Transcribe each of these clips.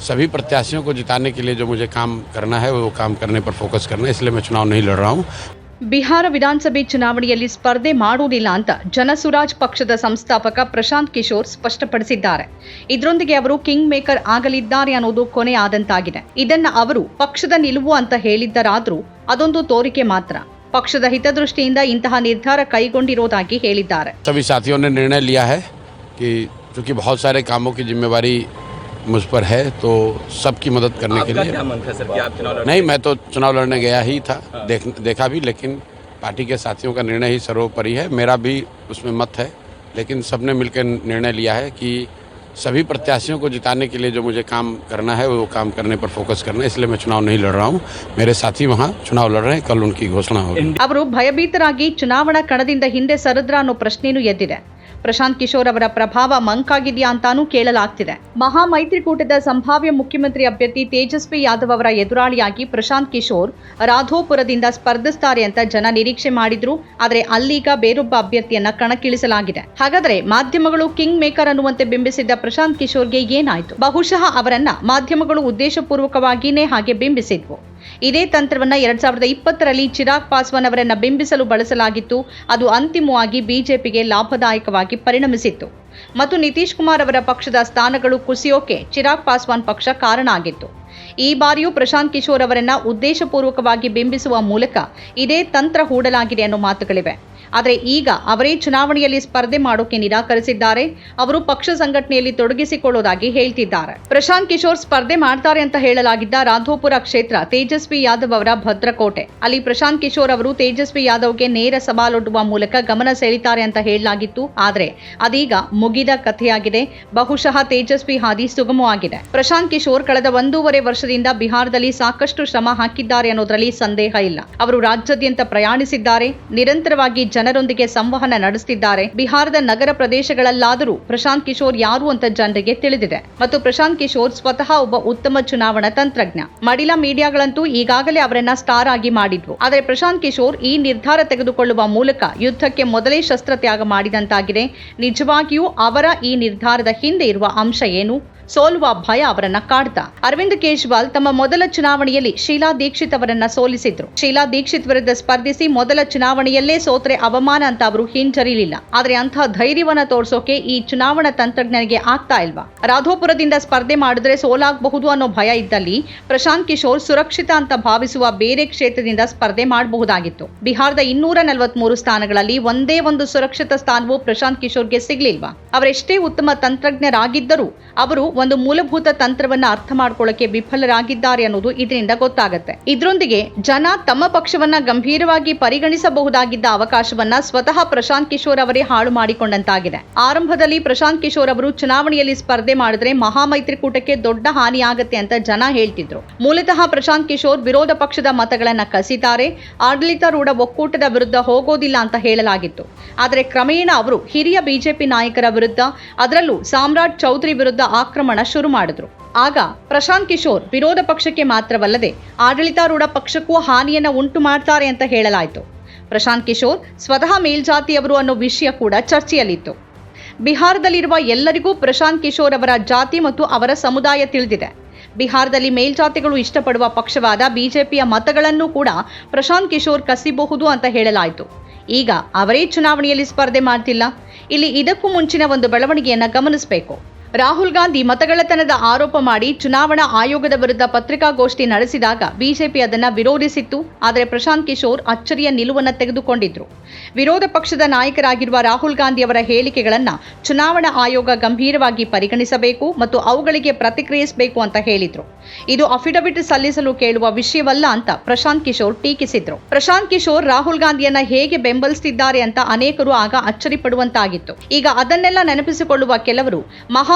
सभी प्रत्याशियों को जिताने के लिए जो मुझे काम करना है वो काम करने पर फोकस करना है इसलिए मैं चुनाव नहीं लड़ रहा हूँ ಬಿಹಾರ ವಿಧಾನಸಭೆ ಚುನಾವಣೆಯಲ್ಲಿ ಸ್ಪರ್ಧೆ ಮಾಡುವುದಿಲ್ಲ ಅಂತ ಜನಸುರಾಜ್ ಪಕ್ಷದ ಸಂಸ್ಥಾಪಕ ಪ್ರಶಾಂತ್ ಕಿಶೋರ್ ಸ್ಪಷ್ಟಪಡಿಸಿದ್ದಾರೆ ಇದರೊಂದಿಗೆ ಅವರು ಕಿಂಗ್ ಮೇಕರ್ ಆಗಲಿದ್ದಾರೆ ಅನ್ನೋದು ಕೊನೆ ಆದಂತಾಗಿದೆ ಇದನ್ನ ಅವರು ಪಕ್ಷದ ನಿಲುವು ಅಂತ ಹೇಳಿದ್ದರಾದ್ರೂ ಅದೊಂದು ತೋರಿಕೆ ಮಾತ್ರ ಪಕ್ಷದ ಹಿತದೃಷ್ಟಿಯಿಂದ ಇಂತಹ ನಿರ್ಧಾರ ಕೈಗೊಂಡಿರೋದಾಗಿ ಹೇಳಿದ್ದಾರೆ सभी साथियों ने निर्णय लिया है कि चूंकि बहुत सारे कामों की जिम्मेवारी मुझ पर है तो सबकी मदद करने के आपका लिए क्या मन था सर कि आप चुनाव लड़ नहीं मैं तो चुनाव लड़ने गया ही था देख देखा भी लेकिन पार्टी के साथियों का निर्णय ही सर्वोपरि है मेरा भी उसमें मत है लेकिन सबने मिलकर निर्णय लिया है कि सभी प्रत्याशियों को जिताने के लिए जो मुझे काम करना है वो काम करने पर फोकस करना है इसलिए मैं चुनाव नहीं लड़ रहा हूँ मेरे साथी वहाँ चुनाव लड़ रहे हैं कल उनकी घोषणा होगी ಅವರು ಭಯಭೀತರಾಗಿ ಚುನಾವಣಾ ಕಣದಿಂದ ಹಿಂದೆ ಸರಿದ್ರ ಅನ್ನೋ ಪ್ರಶ್ನೆನೂ ಎದ್ದಿದೆ ಪ್ರಶಾಂತ್ ಕಿಶೋರ್ ಅವರ ಪ್ರಭಾವ ಮಂಕಾಗಿದೆಯಾ ಅಂತಾನೂ ಕೇಳಲಾಗ್ತಿದೆ. ಮಹಾ ಮೈತ್ರಿಕೂಟದ ಸಂಭಾವ್ಯ ಮುಖ್ಯಮಂತ್ರಿ ಅಭ್ಯರ್ಥಿ ತೇಜಸ್ವಿ ಯಾದವ್ ಅವರ ಎದುರಾಳಿಯಾಗಿ ಪ್ರಶಾಂತ್ ಕಿಶೋರ್ ರಾಧೋಪುರದಿಂದ ಸ್ಪರ್ಧಿಸ್ತಾರೆ ಅಂತ ಜನ ನಿರೀಕ್ಷೆ ಮಾಡಿದ್ರು. ಆದರೆ ಅಲ್ಲೀಗ ಬೇರೊಬ್ಬ ಅಭ್ಯರ್ಥಿಯನ್ನ ಕಣಕ್ಕಿಳಿಸಲಾಗಿದೆ. ಹಾಗಾದ್ರೆ ಮಾಧ್ಯಮಗಳು ಕಿಂಗ್ ಮೇಕರ್ ಅನ್ನುವಂತೆ ಬಿಂಬಿಸಿದ್ದ ಪ್ರಶಾಂತ್ ಕಿಶೋರ್ಗೆ ಏನಾಯ್ತು? ಬಹುಶಃ ಅವರನ್ನ ಮಾಧ್ಯಮಗಳು ಉದ್ದೇಶಪೂರ್ವಕವಾಗಿಯೇ ಹಾಗೆ ಬಿಂಬಿಸಿದ್ವು. ಇದೇ ತಂತ್ರವನ್ನ ಎರಡ್ ಸಾವಿರದ ಇಪ್ಪತ್ತರಲ್ಲಿ ಚಿರಾಗ್ ಪಾಸ್ವಾನ್ ಅವರನ್ನ ಬಿಂಬಿಸಲು ಬಳಸಲಾಗಿತ್ತು. ಅದು ಅಂತಿಮವಾಗಿ ಬಿಜೆಪಿಗೆ ಲಾಭದಾಯಕವಾಗಿ ಪರಿಣಮಿಸಿತ್ತು. ಮತ್ತು ನಿತೀಶ್ ಕುಮಾರ್ ಅವರ ಪಕ್ಷದ ಸ್ಥಾನಗಳು ಕುಸಿಯೋಕೆ ಚಿರಾಗ್ ಪಾಸ್ವಾನ್ ಪಕ್ಷ ಕಾರಣ ಆಗಿತ್ತು. ಈ ಬಾರಿಯೂ ಪ್ರಶಾಂತ್ ಕಿಶೋರ್ ಅವರನ್ನ ಉದ್ದೇಶಪೂರ್ವಕವಾಗಿ ಬಿಂಬಿಸುವ ಮೂಲಕ ಇದೇ ತಂತ್ರ ಹೂಡಲಾಗಿದೆ ಅನ್ನೋ ಮಾತುಗಳಿವೆ. ಆದರೆ ಈಗ ಅವರೇ ಚುನಾವಣೆಯಲ್ಲಿ ಸ್ಪರ್ಧೆ ಮಾಡೋಕೆ ನಿರಾಕರಿಸಿದ್ದಾರೆ. ಅವರು ಪಕ್ಷ ಸಂಘಟನೆಯಲ್ಲಿ ತೊಡಗಿಸಿಕೊಳ್ಳೋದಾಗಿ ಹೇಳ್ತಿದ್ದಾರೆ. ಪ್ರಶಾಂತ್ ಕಿಶೋರ್ ಸ್ಪರ್ಧೆ ಮಾಡ್ತಾರೆ ಅಂತ ಹೇಳಲಾಗಿದ್ದ ರಾಧೋಪುರ ಕ್ಷೇತ್ರ ತೇಜಸ್ವಿ ಯಾದವ್ ಅವರ ಭದ್ರಕೋಟೆ. ಅಲ್ಲಿ ಪ್ರಶಾಂತ್ ಕಿಶೋರ್ ಅವರು ತೇಜಸ್ವಿ ಯಾದವ್ಗೆ ನೇರ ಸವಾಲೊಡ್ಡುವ ಮೂಲಕ ಗಮನ ಸೆಳೀತಾರೆ ಅಂತ ಹೇಳಲಾಗಿತ್ತು. ಆದರೆ ಅದೀಗ ಮುಗಿದ ಕಥೆಯಾಗಿದೆ. ಬಹುಶಃ ತೇಜಸ್ವಿ ಹಾದಿ ಸುಗಮವಾಗಿದೆ. ಪ್ರಶಾಂತ್ ಕಿಶೋರ್ ಕಳೆದ ಒಂದೂವರೆ ವರ್ಷದಿಂದ ಬಿಹಾರದಲ್ಲಿ ಸಾಕಷ್ಟು ಶ್ರಮ ಹಾಕಿದ್ದಾರೆ ಅನ್ನೋದರಲ್ಲಿ ಸಂದೇಹ ಇಲ್ಲ. ಅವರು ರಾಜ್ಯಾದ್ಯಂತ ಪ್ರಯಾಣಿಸಿದ್ದಾರೆ. ನಿರಂತರವಾಗಿ ಜನರೊಂದಿಗೆ ಸಂವಹನ ನಡೆಸುತ್ತಿದ್ದಾರೆ ಬಿಹಾರದ ನಗರ ಪ್ರದೇಶಗಳಲ್ಲಾದರೂ ಪ್ರಶಾಂತ್ ಕಿಶೋರ್ ಯಾರು ಅಂತ ಜನರಿಗೆ ತಿಳಿದಿದೆ. ಮತ್ತು ಪ್ರಶಾಂತ್ ಕಿಶೋರ್ ಸ್ವತಃ ಒಬ್ಬ ಉತ್ತಮ ಚುನಾವಣಾ ತಂತ್ರಜ್ಞ. ಮಡಿಲಾ ಮೀಡಿಯಾಗಳಂತೂ ಈಗಾಗಲೇ ಅವರನ್ನ ಸ್ಟಾರ್ ಆಗಿ ಮಾಡಿದ್ವು. ಆದರೆ ಪ್ರಶಾಂತ್ ಕಿಶೋರ್ ಈ ನಿರ್ಧಾರ ತೆಗೆದುಕೊಳ್ಳುವ ಮೂಲಕ ಯುದ್ಧಕ್ಕೆ ಮೊದಲೇ ಶಸ್ತ್ರತ್ಯಾಗ ಮಾಡಿದಂತಾಗಿದೆ. ನಿಜವಾಗಿಯೂ ಅವರ ಈ ನಿರ್ಧಾರದ ಹಿಂದೆ ಇರುವ ಅಂಶ ಏನು? ಸೋಲುವ ಭಯ ಅವರನ್ನ ಕಾಡ್ತಾ. ಅರವಿಂದ್ ಕೇಜ್ರಿವಾಲ್ ತಮ್ಮ ಮೊದಲ ಚುನಾವಣೆಯಲ್ಲಿ ಶೀಲಾ ದೀಕ್ಷಿತ್ ಅವರನ್ನ ಸೋಲಿಸಿದ್ರು. ಶೀಲಾ ದೀಕ್ಷಿತ್ ವಿರುದ್ಧ ಸ್ಪರ್ಧಿಸಿ ಮೊದಲ ಚುನಾವಣೆಯಲ್ಲೇ ಸೋತ್ರೆ ಅವಮಾನ ಅಂತ ಅವರು ಹಿಂಜರಿಲಿಲ್ಲ. ಆದ್ರೆ ಅಂತಹ ಧೈರ್ಯವನ್ನ ತೋರಿಸೋಕೆ ಈ ಚುನಾವಣಾ ತಂತ್ರಜ್ಞನಿಗೆ ಆಗ್ತಾ ಇಲ್ವಾ? ರಾಧೋಪುರದಿಂದ ಸ್ಪರ್ಧೆ ಮಾಡಿದ್ರೆ ಸೋಲಾಗಬಹುದು ಅನ್ನೋ ಭಯ ಇದ್ದಲ್ಲಿ ಪ್ರಶಾಂತ್ ಕಿಶೋರ್ ಸುರಕ್ಷಿತ ಅಂತ ಭಾವಿಸುವ ಬೇರೆ ಕ್ಷೇತ್ರದಿಂದ ಸ್ಪರ್ಧೆ ಮಾಡಬಹುದಾಗಿತ್ತು. ಬಿಹಾರದ ಇನ್ನೂರ ನಲವತ್ಮೂರು ಸ್ಥಾನಗಳಲ್ಲಿ ಒಂದೇ ಒಂದು ಸುರಕ್ಷಿತ ಸ್ಥಾನವು ಪ್ರಶಾಂತ್ ಕಿಶೋರ್ಗೆ ಸಿಗ್ಲಿಲ್ವಾ? ಅವರೆಷ್ಟೇ ಉತ್ತಮ ತಂತ್ರಜ್ಞರಾಗಿದ್ದರೂ ಅವರು ಒಂದು ಮೂಲಭೂತ ತಂತ್ರವನ್ನ ಅರ್ಥ ಮಾಡ್ಕೊಳ್ಳಕ್ಕೆ ವಿಫಲರಾಗಿದ್ದಾರೆ ಅನ್ನೋದು ಇದರಿಂದ ಗೊತ್ತಾಗುತ್ತೆ. ಇದರೊಂದಿಗೆ ಜನ ತಮ್ಮ ಪಕ್ಷವನ್ನ ಗಂಭೀರವಾಗಿ ಪರಿಗಣಿಸಬಹುದಾಗಿದ್ದ ಅವಕಾಶವನ್ನ ಸ್ವತಃ ಪ್ರಶಾಂತ್ ಕಿಶೋರ್ ಅವರೇ ಹಾಳು ಮಾಡಿಕೊಂಡಂತಾಗಿದೆ. ಆರಂಭದಲ್ಲಿ ಪ್ರಶಾಂತ್ ಕಿಶೋರ್ ಅವರು ಚುನಾವಣೆಯಲ್ಲಿ ಸ್ಪರ್ಧೆ ಮಾಡಿದ್ರೆ ಮಹಾಮೈತ್ರಿಕೂಟಕ್ಕೆ ದೊಡ್ಡ ಹಾನಿಯಾಗತ್ತೆ ಅಂತ ಜನ ಹೇಳ್ತಿದ್ರು. ಮೂಲತಃ ಪ್ರಶಾಂತ್ ಕಿಶೋರ್ ವಿರೋಧ ಪಕ್ಷದ ಮತಗಳನ್ನ ಕಸಿತಾರೆ ಆಡಳಿತಾರೂಢ ಒಕ್ಕೂಟದ ವಿರುದ್ಧ ಹೋಗೋದಿಲ್ಲ ಅಂತ ಹೇಳಲಾಗಿತ್ತು. ಆದರೆ ಕ್ರಮೇಣ ಅವರು ಹಿರಿಯ ಬಿಜೆಪಿ ನಾಯಕರ ವಿರುದ್ಧ, ಅದರಲ್ಲೂ ಸಾಮ್ರಾಟ್ ಚೌಧರಿ ವಿರುದ್ಧ ಆಕ್ರಮಣ ಶುರು ಮಾಡಿದ್ರು. ಆಗ ಪ್ರಶಾಂತ್ ಕಿಶೋರ್ ವಿರೋಧ ಪಕ್ಷಕ್ಕೆ ಮಾತ್ರವಲ್ಲದೆ ಆಡಳಿತಾರೂಢ ಪಕ್ಷಕ್ಕೂ ಹಾನಿಯನ್ನ ಉಂಟು ಮಾಡ್ತಾರೆ ಅಂತ ಹೇಳಲಾಯಿತು. ಪ್ರಶಾಂತ್ ಕಿಶೋರ್ ಸ್ವತಃ ಮೇಲ್ಜಾತಿಯವರು ಅನ್ನೋ ವಿಷಯ ಕೂಡ ಚರ್ಚೆಯಲ್ಲಿತ್ತು. ಬಿಹಾರದಲ್ಲಿರುವ ಎಲ್ಲರಿಗೂ ಪ್ರಶಾಂತ್ ಕಿಶೋರ್ ಅವರ ಜಾತಿ ಮತ್ತು ಅವರ ಸಮುದಾಯ ತಿಳಿದಿದೆ. ಬಿಹಾರದಲ್ಲಿ ಮೇಲ್ಜಾತಿಗಳು ಇಷ್ಟಪಡುವ ಪಕ್ಷವಾದ ಬಿಜೆಪಿಯ ಮತಗಳನ್ನು ಕೂಡ ಪ್ರಶಾಂತ್ ಕಿಶೋರ್ ಕಸಿಬಹುದು ಅಂತ ಹೇಳಲಾಯಿತು. ಈಗ ಅವರೇ ಚುನಾವಣೆಯಲ್ಲಿ ಸ್ಪರ್ಧೆ ಮಾಡ್ತಿಲ್ಲ. ಇಲ್ಲಿ ಇದಕ್ಕೂ ಮುಂಚಿನ ಒಂದು ಬೆಳವಣಿಗೆಯನ್ನ ಗಮನಿಸಬೇಕು. ರಾಹುಲ್ ಗಾಂಧಿ ಮತಗಳತನದ ಆರೋಪ ಮಾಡಿ ಚುನಾವಣಾ ಆಯೋಗದ ವಿರುದ್ಧ ಪತ್ರಿಕಾಗೋಷ್ಠಿ ನಡೆಸಿದಾಗ ಬಿಜೆಪಿ ಅದನ್ನು ವಿರೋಧಿಸಿತ್ತು. ಆದರೆ ಪ್ರಶಾಂತ್ ಕಿಶೋರ್ ಅಚ್ಚರಿಯ ನಿಲುವನ್ನು ತೆಗೆದುಕೊಂಡಿದ್ರು. ವಿರೋಧ ಪಕ್ಷದ ನಾಯಕರಾಗಿರುವ ರಾಹುಲ್ ಗಾಂಧಿ ಅವರ ಹೇಳಿಕೆಗಳನ್ನು ಚುನಾವಣಾ ಆಯೋಗ ಗಂಭೀರವಾಗಿ ಪರಿಗಣಿಸಬೇಕು ಮತ್ತು ಅವುಗಳಿಗೆ ಪ್ರತಿಕ್ರಿಯಿಸಬೇಕು ಅಂತ ಹೇಳಿದ್ರು. ಇದು ಅಫಿಡವಿಟ್ ಸಲ್ಲಿಸಲು ಕೇಳುವ ವಿಷಯವಲ್ಲ ಅಂತ ಪ್ರಶಾಂತ್ ಕಿಶೋರ್ ಟೀಕಿಸಿದ್ರು. ಪ್ರಶಾಂತ್ ಕಿಶೋರ್ ರಾಹುಲ್ ಗಾಂಧಿಯನ್ನ ಹೇಗೆ ಬೆಂಬಲಿಸುತ್ತಿದ್ದಾರೆ ಅಂತ ಅನೇಕರು ಆಗ ಅಚ್ಚರಿ ಪಡುವಂತಾಗಿತ್ತು. ಈಗ ಅದನ್ನೆಲ್ಲ ನೆನಪಿಸಿಕೊಳ್ಳುವ ಕೆಲವರು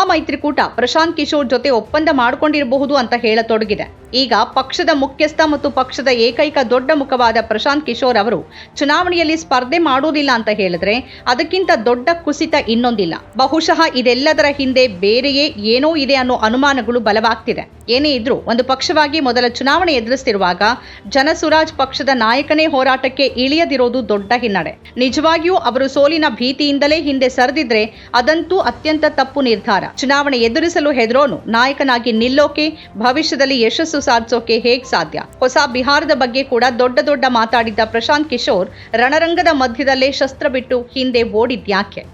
ಮಹಾಮೈತ್ರಿಕೂಟ ಪ್ರಶಾಂತ್ ಕಿಶೋರ್ ಜೊತೆ ಒಪ್ಪಂದ ಮಾಡಿಕೊಂಡಿರಬಹುದು ಅಂತ ಹೇಳತೊಡಗಿದೆ. ಈಗ ಪಕ್ಷದ ಮುಖ್ಯಸ್ಥ ಮತ್ತು ಪಕ್ಷದ ಏಕೈಕ ದೊಡ್ಡ ಮುಖವಾದ ಪ್ರಶಾಂತ್ ಕಿಶೋರ್ ಅವರು ಚುನಾವಣೆಯಲ್ಲಿ ಸ್ಪರ್ಧೆ ಮಾಡುವುದಿಲ್ಲ ಅಂತ ಹೇಳಿದ್ರೆ ಅದಕ್ಕಿಂತ ದೊಡ್ಡ ಕುಸಿತ ಇನ್ನೊಂದಿಲ್ಲ. ಬಹುಶಃ ಇದೆಲ್ಲದರ ಹಿಂದೆ ಬೇರೆಯೇ ಏನೋ ಇದೆ ಅನ್ನೋ ಅನುಮಾನಗಳು ಬಲವಾಗ್ತಿದೆ. ಏನೇ ಇದ್ರೂ ಒಂದು ಪಕ್ಷವಾಗಿ ಮೊದಲ ಚುನಾವಣೆ ಎದುರಿಸ್ತಿರುವಾಗ ಜನಸುರಾಜ್ ಪಕ್ಷದ ನಾಯಕನೇ ಹೋರಾಟಕ್ಕೆ ಇಳಿಯದಿರೋದು ದೊಡ್ಡ ಹಿನ್ನಡೆ. ನಿಜವಾಗಿಯೂ ಅವರು ಸೋಲಿನ ಭೀತಿಯಿಂದಲೇ ಹಿಂದೆ ಸರಿದಿದ್ರೆ ಅದಂತೂ ಅತ್ಯಂತ ತಪ್ಪು ನಿರ್ಧಾರ. ಚುನಾವಣೆ ಎದುರಿಸಲು ಹೆದರೋನು. ನಾಯಕನಾಗಿ ನಿಲ್ಲೋಕೆ, ಭವಿಷ್ಯದಲ್ಲಿ ಯಶಸ್ಸು ಸಾಧಿಸೋಕೆ ಹೇಗ್ ಸಾಧ್ಯ? ಹೊಸ ಬಿಹಾರದ ಬಗ್ಗೆ ಕೂಡ ದೊಡ್ಡ ದೊಡ್ಡ ಮಾತಾಡಿದ್ದ ಪ್ರಶಾಂತ್ ಕಿಶೋರ್, ರಣರಂಗದ ಮಧ್ಯದಲ್ಲೇ ಶಸ್ತ್ರ ಬಿಟ್ಟು ಹಿಂದೆ ಓಡಿದ್ಯಾಕೆ